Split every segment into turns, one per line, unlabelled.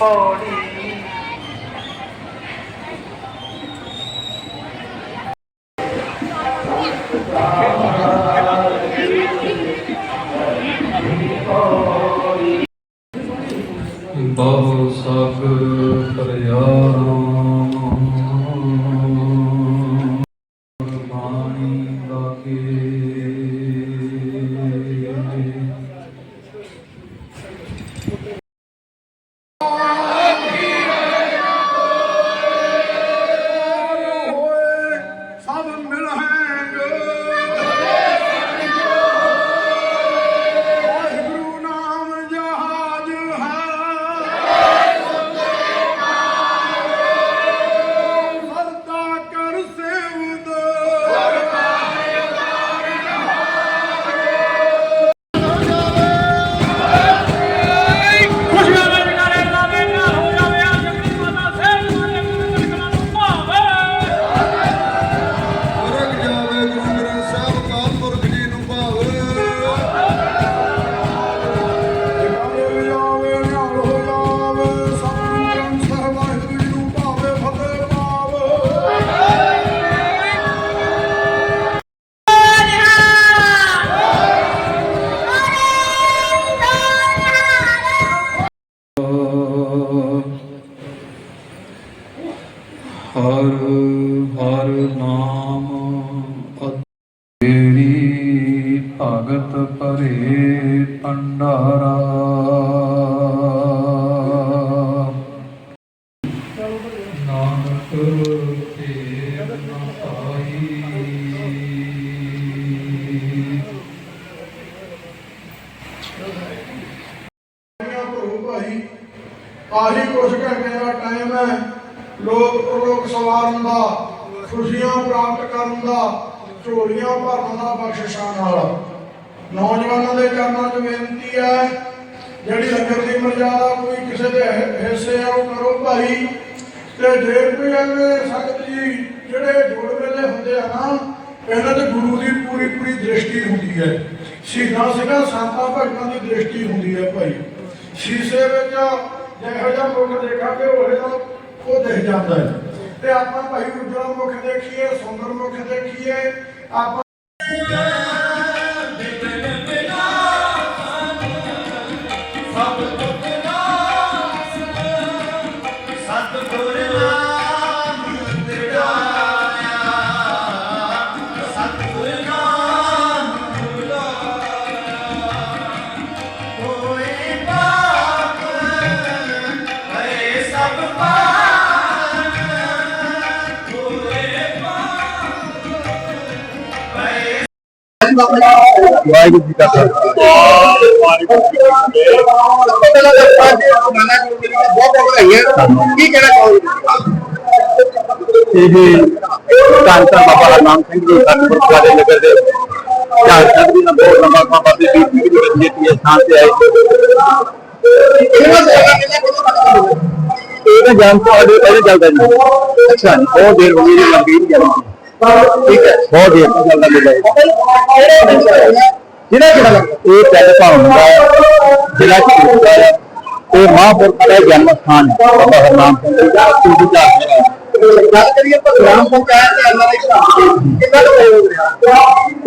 Holy.
ਹਰ ਹਰ ਨਾਮ ਤੇਰੀ ਭਗਤ ਭਰੇ ਭੰਡਾਰਾ। ਨਾਨਕ ਤੇ ਨਾ
ਆਹੀ ਕੁਛ ਘੰਟੇ ਦਾ ਟਾਈਮ ਹੈ। ਲੋਕ ਪ੍ਰਲੋਕ ਸਵਾਰਨ ਦਾ, ਖੁਸ਼ੀਆਂ ਪ੍ਰਾਪਤ ਕਰਨ ਦਾ, ਝੋਲੀਆਂ ਭਰਨ ਦਾ ਬਖਸ਼ਿਸ਼ਾਂ ਨਾਲ। ਨੌਜਵਾਨਾਂ ਦੇ ਚਰਨਾਂ 'ਚ ਬੇਨਤੀ ਹੈ, ਜਿਹੜੀ ਲੰਗਰ ਦੀ ਮਰਜ਼ਾਦਾ ਕੋਈ ਕਿਸੇ ਦੇ ਹਿੱਸੇ ਆ, ਉਹ ਕਰੋ ਭਾਈ। ਤੇ ਜੇ ਕੋਈ ਐਵੇਂ ਸੰਗਤ ਜੀ, ਜਿਹੜੇ ਜੋੜ ਮੇਲੇ ਹੁੰਦੇ ਆ ਨਾ, ਇਹਨਾਂ ਤੇ ਗੁਰੂ ਦੀ ਪੂਰੀ ਪੂਰੀ ਦ੍ਰਿਸ਼ਟੀ ਹੁੰਦੀ ਹੈ। ਸ਼ਹੀਦਾਂ ਸਿੰਘਾਂ ਸੰਤਾਂ ਭਗਤਾਂ ਦੀ ਦ੍ਰਿਸ਼ਟੀ ਹੁੰਦੀ ਹੈ ਭਾਈ। ਸ਼ੀਸ਼ੇ ਵਿੱਚ ਜਿਹੋ ਜਿਹਾ ਮੁਖ ਦੇਖਾਂਗੇ, ਉਹ ਜਿਹਾ ਉਹ ਦਿਖ ਜਾਂਦਾ ਹੈ। ਤੇ ਆਪਾਂ ਭਾਈ ਉਜਲਾ ਮੁਖ ਦੇਖੀਏ ਸੁੰਦਰ ਮੁਖ ਦੇਖੀਏ ਆਪਾਂ
ਵਾਹਿਗੁਰੂ ਕਹਿਣਾ ਚਾਹੋਗੇ ਇਹ ਜੀ ਬਾਬਾ ਨਾਮ ਸਿੰਘ ਜੀ ਸਤਿਗੁਰ ਵਾਲੇ ਨਗਰ ਦੇ ਝਾਰਖੰਡ ਦੀ ਨਾ ਬਹੁਤ ਲੰਬਾ ਬਾਬਾ ਦੀ ਬੀਬੀ ਦੀ ਜੇਤੀ ਸਥਾਨ ਤੇ ਆਏ ਇਹ ਜਾਨ ਤੋਂ ਆਡੇ ਪਹਿਲੇ ਚੱਲਦਾ ਜੀ ਅੱਛਾ ਜੀ, ਬਹੁਤ ਦੇਰ ਹੋ ਗਈ ਲੰਬੀ ਨਹੀਂ ਚੱਲਦੀ ਠੀਕ ਹੈ। ਬਹੁਤ ਦੇਰ ਤੋਂ ਚੱਲਦਾ ਮੇਲਾ ਜਿਹੜਾ ਲੱਗਦਾ ਇਹ ਪਿੰਡ ਭਾਉਣ ਦਾ ਜ਼ਿਲ੍ਹਾ ਚੂੜਾ ਹੈ। ਇਹ ਮਹਾਂਪੁਰਖ ਦਾ ਜਨਮ ਸਥਾਨ ਹੈ। ਬਾਬਾ ਹਰਨਾਮ ਸਿੰਘ ਜੀ ਦਾ ਸੂਬੀ ਦਾ ਗੱਲ ਕਰੀਏ ਪ੍ਰੋਗਰਾਮ ਪੰਚਾਇਤ ਤੇ ਐਨਆਰਆਈ ਕਿੰਨਾ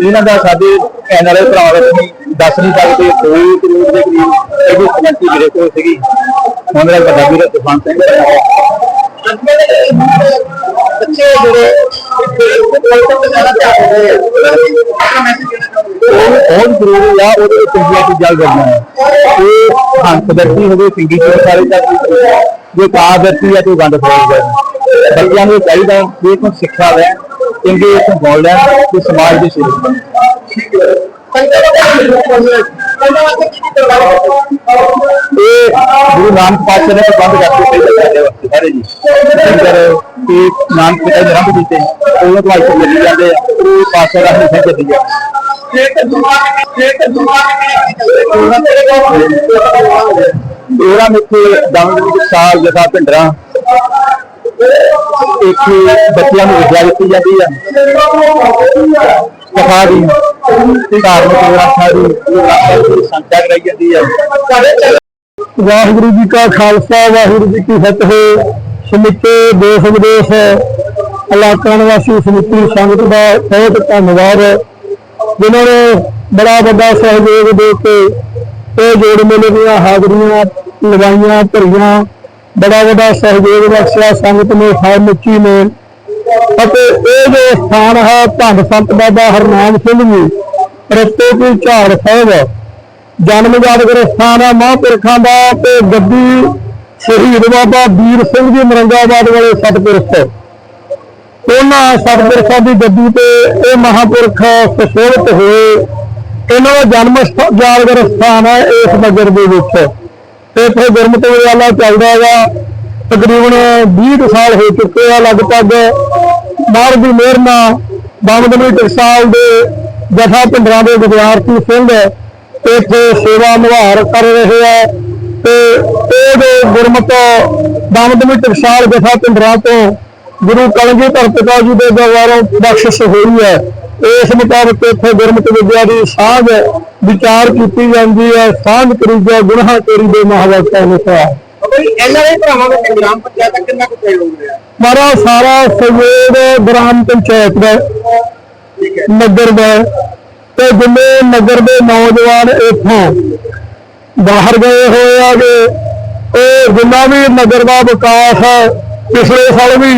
ਇਹਨਾਂ ਦਾ ਸਾਡੇ ਐਨਆਰਆਈ ਭਰਾ ਅਸੀਂ ਦੱਸ ਨਹੀਂ ਸਕਦੇ। ਕੋਈ ਕਰੋੜ ਦੇ ਕਰੀਬ ਇਹਦੀ ਮੇਰੇ ਕੋਲ ਸੀਗੀ। ਹੁਣ ਮੇਰਾ ਵੱਡਾ ਵੀਰ ਤੂਫਾਨ ਸਿੰਘ। ਬੱਚੇ ਜਿਹੜੇ ਉਹ ਬਹੁਤ ਜ਼ਰੂਰੀ ਆ, ਉਹਦੇ ਵਿੱਚ ਚੰਗੀਆਂ ਚੀਜ਼ਾਂ ਕਰਨਾ ਹੈ ਇਹ ਹੰਸ ਦਰਤੀ ਹੋਵੇ ਸਿੰਗੀ ਚੋਰ ਸਾਰੇ ਦਾ ਜੇ ਕਾ ਦਰਤੀ ਆ, ਤੇ ਗੰਦ ਫੈਲ ਜਾਏ ਬੱਚਿਆਂ ਨੂੰ ਚਾਹੀਦਾ ਕਿ ਇਹ ਤੋਂ ਸਿੱਖਿਆ ਲੈ, ਚੰਗੇ ਤੋਂ ਬੋਲ ਲੈਣ, ਤੇ ਸਮਾਜ ਦੀ ਸੇਵਾ ਕਰਨ ਠੀਕ ਹੈ ਇਹ ਗੁਰੂ ਨਾਨਕ ਪਾਤਸ਼ਾਹ ਨੇ ਬੰਦ ਕਰਕੇ ਸਹੀ ਸਾਡੇ ਵਾਸਤੇ ਸਾਰੇ ਜੀ ਲੰਗਰ ਤੇ ਨਾਨਕ ਪਿਤਾ ਦੇ ਰੰਗ ਦਿੱਤੇ ਉਹ ਤੋਂ ਆਈ ਚੱਲੀ ਜਾਂਦੇ ਆ ਉਹ ਪਾਤਸ਼ਾਹ ਦਾ ਹਮੇਸ਼ਾ ਚੱਲੀ ਜਾਂਦੇ ਇੱਕ ਦਿਮਾਗ ਇੱਕ ਦਿਮਾਗ ਉਹਨਾਂ ਮਿੱਥੇ ਦਮਨ ਵਿੱਚ ਸਾਲ ਜਥਾ ਭਿੰਡਰਾ ਇੱਥੇ ਬੱਚਿਆਂ ਨੂੰ ਵਿਦਿਆ ਦਿੱਤੀ ਜਾਂਦੀ ਆ ਕਥਾ ਦੀ ਤੇ ਧਾਰਮਿਕ ਗ੍ਰੰਥਾਂ ਦੀ ਸੰਚਾਰ ਕਰਾਈ ਜਾਂਦੀ ਆ
ਵਾਹਿਗੁਰੂ ਜੀ ਕਾ ਖਾਲਸਾ, ਵਾਹਿਗੁਰੂ ਜੀ ਕੀ ਫਤਿਹ। ਸਮੁੱਚੇ ਦੇਸ਼ ਵਿਦੇਸ਼ ਇਲਾਕਾ ਨਿਵਾਸੀ ਸਮੁੱਚੀ ਸੰਗਤ ਦਾ ਬਹੁਤ ਧੰਨਵਾਦ। ਜਿਨ੍ਹਾਂ ਨੇ ਬੜਾ ਵੱਡਾ ਸਹਿਯੋਗ ਦੇ ਕੇ ਇਹ ਜੋੜ ਮੇਲੇ ਦੀਆਂ ਹਾਜ਼ਰੀਆਂ ਲਗਾਈਆਂ, ਭਰੀਆਂ। ਬੜਾ ਵੱਡਾ ਸਹਿਯੋਗ ਬਖਸ਼ਿਆ ਸੰਗਤ ਨੇ ਖਾਲਮੁੱਚੀ ਨੇ। ਅਤੇ ਇਹ ਜੋ ਸਥਾਨ ਹੈ ਧੰਨ ਸੰਤ ਬਾਬਾ ਹਰਨਾਮ ਸਿੰਘ ਜੀ, ਰਸਤੇ ਕੀ ਝਾੜ ਸਾਹਿਬ, ਜਨਮ ਯਾਦਗਾਰ ਸਥਾਨ ਹੈ ਮਹਾਂਪੁਰਖਾਂ ਦਾ ਤੇ ਗੱਦੀ ਸ਼ਹੀਦ ਬਾਬਾ ਵੀਰ ਸਿੰਘ ਜੀ ਮਰੰਗਾਬਾਦ ਵਾਲੇ ਸਤਪੁਰਖ ਉਹਨਾਂ ਸਤਪੁਰਖਾਂ ਦੀ ਗੱਦੀ ਤੇ ਇਹ ਮਹਾਂਪੁਰਖ ਸੁਸ਼ੋਭਿਤ ਹੋਏ। ਇਹਨਾਂ ਦਾ ਜਨਮ ਯਾਦਗਾਰ ਸਥਾਨ ਹੈ ਇਸ ਨਗਰ ਦੇ ਵਿੱਚ। ਤੇ ਇੱਥੇ ਗੁਰਮਤਿ ਵਿਦਿਆਲਾ ਚੱਲਦਾ ਹੈਗਾ। ਤਕਰੀਬਨ 20 ਕੁ ਸਾਲ ਹੋ ਚੁੱਕੇ ਆ, ਲਗਭਗ ਮਾਰ ਦੀ ਮਿਹਰ ਨਾਲ ਬਾਮਦਨੀ ਟਕਸਾਲ ਦੇ ਜਥਾ ਪਿੰਡਰਾਂ ਦੇ ਵਿਦਿਆਰਥੀ ਸਿੰਘ ਇੱਥੇ ਸੇਵਾ ਨਿਭਾਰ ਕਰ ਰਹੇ ਆ ਤੇ ਇਹ ਜੋ ਬਾਮਦਨੀ ਟਕਸਾਲ ਜਥਾ ਪਿੰਡਰਾਂ ਤੋਂ ਗੁਰੂ ਕਲਗੀਧਰ ਪਿਤਾ ਜੀ ਦੇ ਦਰਬਾਰੋਂ ਬਖਸ਼ਿਸ਼ ਹੋਈ ਹੈ। ਇਸ ਮੁਤਾਬਕ ਇੱਥੇ ਗੁਰਮਤਿ ਵਿਦਿਆ ਦੀ ਸਾਂਝ ਵਿਚਾਰ ਕੀਤੀ ਜਾਂਦੀ ਹੈ, ਸਾਂਝ ਕਰੀਜਾ ਗੁਨਾਹ ਤੇਰੀ ਦੇ ਮਹਾਵਾਕਾ ਅਨੁਸਾਰ।
ਬਈ ਇਹਨਾਂ ਦੇ ਭਰਾਵਾਂ ਵਿੱਚ ਗ੍ਰਾਮ ਪੰਚਾਇਤ ਦਾ ਕਿੰਨਾ ਕੁ ਸਹਿਯੋਗ ਰਿਹਾ?
ਮਾਰਾ ਸਾਰਾ ਸਹਿਯੋਗ ਗ੍ਰਾਮ ਪੰਚਾਇਤ ਦਾ ਨਗਰ ਦਾ ਤੇ ਜਿੰਨੇ ਨਗਰ ਦੇ ਨੌਜਵਾਨ ਇੱਥੋਂ ਬਾਹਰ ਗਏ ਹੋਏ ਆਗੇ ਉਹ ਜਿੰਨਾ ਵੀ ਨਗਰ ਦਾ ਵਿਕਾਸ ਹੈ ਪਿਛਲੇ ਸਾਲ ਵੀ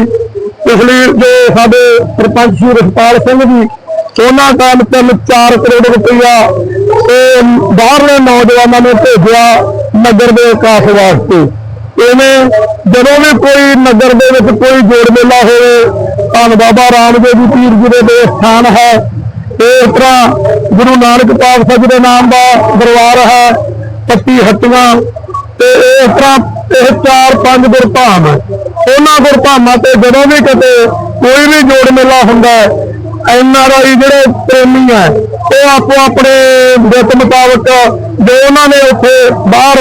ਪਿਛਲੀ ਜੋ ਸਾਡੇ ਸਰਪੰਚ ਸੀ ਰਸਪਾਲ ਸਿੰਘ ਜੀ ਉਹਨਾਂ ਕਾਲ ਤਿੰਨ 4 ਕਰੋੜ ਰੁਪਇਆ ਤੇ ਬਾਹਰਲੇ ਨੌਜਵਾਨਾਂ ਨੇ ਭੇਜਿਆ ਨਗਰ ਦੇ ਵਿਕਾਸ ਵਾਸਤੇ। ਇਵੇਂ ਜਦੋਂ ਵੀ ਕੋਈ ਨਗਰ ਦੇ ਵਿੱਚ ਕੋਈ ਜੋੜ ਮੇਲਾ ਹੋਵੇ, ਧੰਨ ਬਾਬਾ ਰਾਮਦੇਵ ਜੀ ਪੀਰ ਜੀ ਦੇ ਦੇ ਸਥਾਨ ਹੈ। ਇਸ ਤਰ੍ਹਾਂ ਗੁਰੂ ਨਾਨਕ ਪਾਤਸ਼ਾਹ ਜੀ ਦੇ ਨਾਮ ਦਾ ਦਰਬਾਰ ਹੈ, ਪੱਤੀ ਹੱਟੀਆਂ। ਤੇ ਇਸ ਤਰ੍ਹਾਂ ਇਹ ਚਾਰ ਪੰਜ ਗੁਰਧਾਮ ਉਹਨਾਂ ਗੁਰਧਾਮਾਂ ਤੇ ਜਦੋਂ ਵੀ ਕਿਤੇ ਕੋਈ ਵੀ ਜੋੜ ਮੇਲਾ ਹੁੰਦਾ ਹੈ, ਐਨ ਆਰ ਜਿਹੜੇ ਪ੍ਰੇਮੀ ਆ ਉਹ ਆਪੋ ਆਪਣੇ ਵਿੱਤ ਮੁਤਾਬਕ ਜੋ ਉਹਨਾਂ ਨੇ ਉੱਥੇ ਬਾਹਰ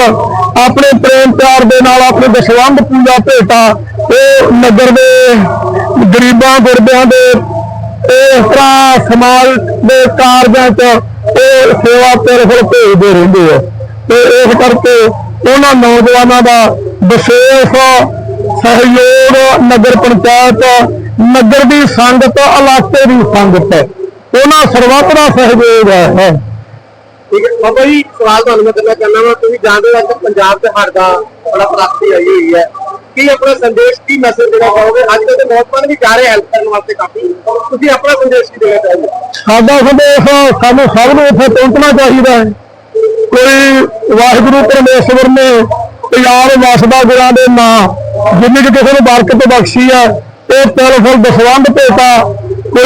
ਆਪਣੇ ਪ੍ਰੇਮ ਪਿਆਰ ਦੇ ਨਾਲ ਆਪਣੀ ਦਸ਼ਵੰਧ ਪੂਜਾ ਭੇਟਾ ਉਹ ਨਗਰ ਦੇ ਗਰੀਬਾਂ ਗੁਰਬਿਆਂ ਦੇ ਇਸ ਤਰ੍ਹਾਂ ਸਮਾਜ ਦੇ ਕਾਰਜਾਂ 'ਚ ਇਹ ਸੇਵਾ ਤੇਰੇ ਕੋਲ ਭੇਜਦੇ ਰਹਿੰਦੇ ਆ। ਤੇ ਇਸ ਕਰਕੇ ਉਹਨਾਂ ਨੌਜਵਾਨਾਂ ਦਾ ਵਿਸ਼ੇਸ਼ ਸਹਿਯੋਗ ਨਗਰ ਪੰਚਾਇਤ, ਨਗਰ ਦੀ ਸੰਗਤ, ਇਲਾਕੇ ਦੀ ਸੰਗਤ, ਉਹਨਾਂ ਸਰਬੱਤ ਦਾ ਸਹਿਯੋਗ ਹੈ।
ਠੀਕ ਹੈ? ਬਾਬਾ ਜੀ, ਸਵਾਲ ਤੁਹਾਨੂੰ ਮੈਂ ਕਰਨਾ ਚਾਹੁੰਦਾ ਹਾਂ ਤੁਸੀਂ ਜਾਣਦੇ ਹੋ ਕਿ ਪੰਜਾਬ ਤੇ ਹੜ੍ਹ ਦਾ ਬੜਾ ਪ੍ਰਾਪਤੀ ਆਈ ਹੋਈ ਹੈ। ਕੀ ਆਪਣਾ ਸੰਦੇਸ਼, ਕੀ ਮੈਸੇਜ ਦੇਣਾ ਚਾਹੋਗੇ? ਅੱਜ ਕੱਲ੍ਹ ਦੇ ਨੌਜਵਾਨ ਵੀ ਜਾ ਰਹੇ ਹੈਲਪ ਕਰਨ ਵਾਸਤੇ ਕਾਫੀ। ਤੁਸੀਂ ਆਪਣਾ ਸੰਦੇਸ਼ ਕੀ ਦੇਣਾ ਚਾਹੋਗੇ?
ਸਾਡਾ ਸੰਦੇਸ਼ ਸਾਨੂੰ ਸਭ ਨੂੰ ਇੱਥੇ ਪਹੁੰਚਣਾ ਚਾਹੀਦਾ ਹੈ। ਕੋਈ ਵਾਹਿਗੁਰੂ ਪਰਮੇਸ਼ਵਰ ਨੇ ਪਿਆਰ ਵਸਦਾ ਗੁਰਾਂ ਦੇ ਨਾਂ, ਜਿੰਨੀ ਕਿ ਕਿਸੇ ਨੂੰ ਬਰਕਤ ਬਖਸ਼ੀ ਹੈ, ਇਹ ਤਿਲ ਫੁੱਲ ਦਸਵੰਧ ਪੇਤਾ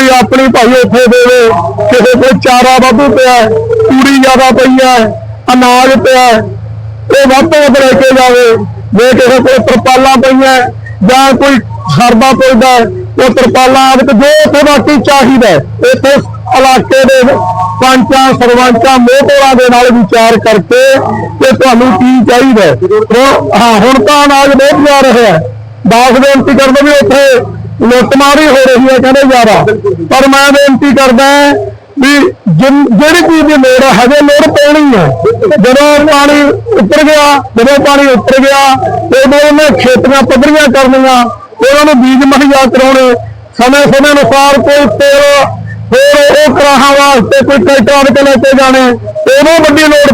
ਆਪਣੀ ਭਾਈ ਉੱਥੇ ਦੇਵੇ। ਕਿਸੇ ਕੋਲ ਚਾਰਾ ਵਾਧੂ ਪਿਆ ਹੈ, ਤੂੜੀ ਜ਼ਿਆਦਾ ਪਈ ਹੈ ਅਨਾਜ ਪਿਆ ਹੈ, ਇਹ ਲੈ ਕੇ ਜਾਵੇ। ਜੇ ਕਿਸੇ ਕੋਲ ਤਰਪਾਲਾਂ ਪਈਆਂ ਜਾਂ ਕੋਈ ਸਰਦਾ ਪੈਦਾ ਉਹ ਤਰਪਾਲਾਂ ਆਦਿਕ ਜੋ ਉੱਥੇ ਬਾਕੀ ਚਾਹੀਦਾ ਇੱਥੇ ਇਲਾਕੇ ਦੇ ਪੰਚਾਂ ਸਰਪੰਚਾਂ ਮੋਹਤੋਰਾਂ ਦੇ ਨਾਲ ਵਿਚਾਰ ਕਰਕੇ ਕਿ ਤੁਹਾਨੂੰ ਕੀ ਚਾਹੀਦਾ ਹੁਣ- ਹਾਂ ਹੁਣ ਤਾਂ ਅਨਾਜ ਬਹੁਤ ਜਾ ਰਿਹਾ ਦਾਸ ਬੇਨਤੀ ਕਰਦੇ ਵੀ ਉੱਥੇ। ਲੁੱਟਮਾਰੀ ਹੋ ਰਹੀ ਹੈ ਕਹਿੰਦੇ ਜ਼ਿਆਦਾ। ਪਰ ਮੈਂ ਬੇਨਤੀ ਕਰਦਾ ਵੀ ਜਿਹੜੀ ਚੀਜ਼ ਦੀ ਲੋੜ ਹੈ, ਹਜੇ ਲੋੜ ਪੈਣੀ ਹੈ। ਜਦੋਂ ਪਾਣੀ ਉੱਤਰ ਗਿਆ, ਜਦੋਂ ਪਾਣੀ ਉੱਤਰ ਗਿਆ, ਉਦੋਂ ਉਹਨੇ ਖੇਤੀਆਂ ਪੱਧਰੀਆਂ ਕਰਨੀਆਂ ਉਹਨਾਂ ਨੂੰ ਬੀਜ ਮੁਹੱਈਆ ਕਰਾਉਣੇ। ਸਮੇਂ ਸਮੇਂ ਅਨੁਸਾਰ ਕੋਈ ਤੇਲ, ਹੋਰ ਉਹ ਕਰਾਹਾਂ ਵਾਸਤੇ ਕੋਈ ਟਰੈਕਟਰ ਆਦਿ ਲੈ ਕੇ ਜਾਣੇ। ਉਦੋਂ ਵੱਡੀ ਲੋੜ